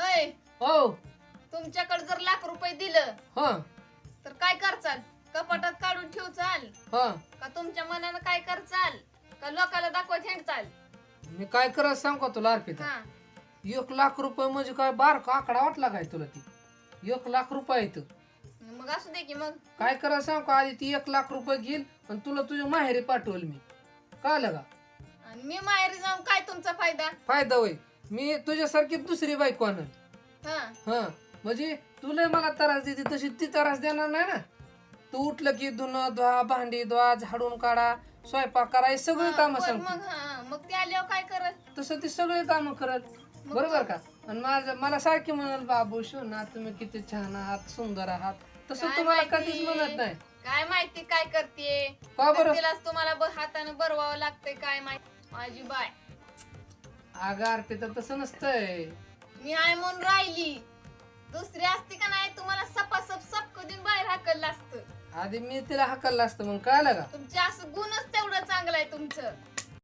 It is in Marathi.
होय हो. तुमच्याकडे जर लाख रुपये दिलं ह. तर काय करचाल? कपाटात काढून ठेवचाल? ह. का तुमच्या मनानं काय करचाल? का लोकाला दाखवत हिंडचाल? मी काय करत सांग का तुला अर्पिता? हा. एक लाख रुपये म्हणजे काय बारका आकडा वाटला काय तुला ती? एक लाख रुपये येत मग असू दे की मग. काय करा सांग का? आधी ती एक लाख रुपये घेईल आणि तुला तुझ्या माहेरी पाठवल मी. का? आणि मी माहेरी जाऊन काय तुमचा फायदा? फायदा होय मी तुझ्यासारखी दुसरी बायको आणल हा. हा म्हणजे तुला मला त्रास देते तशी ती त्रास देणार नाही ना. तू उठलं की धुणं धुवा भांडी धुवा झाडून काढा स्वयंपाक करा हे सगळे हा, काम बर सांगते मग हा मग ते आल्यावर काय करत तसं ती सगळे काम करत मग बरोबर का? आणि माझं मला सारखी म्हणाल बाबू ना तुम्ही किती छान आहात सुंदर आहात. तसं काय तुम्हाला माहिती? कधीच म्हणत नाही. काय माहिती काय करते का बरं? तिलाच तुम्हाला ब- हातानं बरवावं लागतंय काय माहिती? माझी बाय. अगं अर्पिता तसं नसतंय. मी आहे म्हणून राहिली. दुसरी असती का नाही तुम्हाला सपासप सपक देऊन बाहेर हाकललं असतं. आधी मी तिला हकललं असतं मग कळलं का? तुमचे असं गुणच तेवढं चांगलं आहे तुमचं.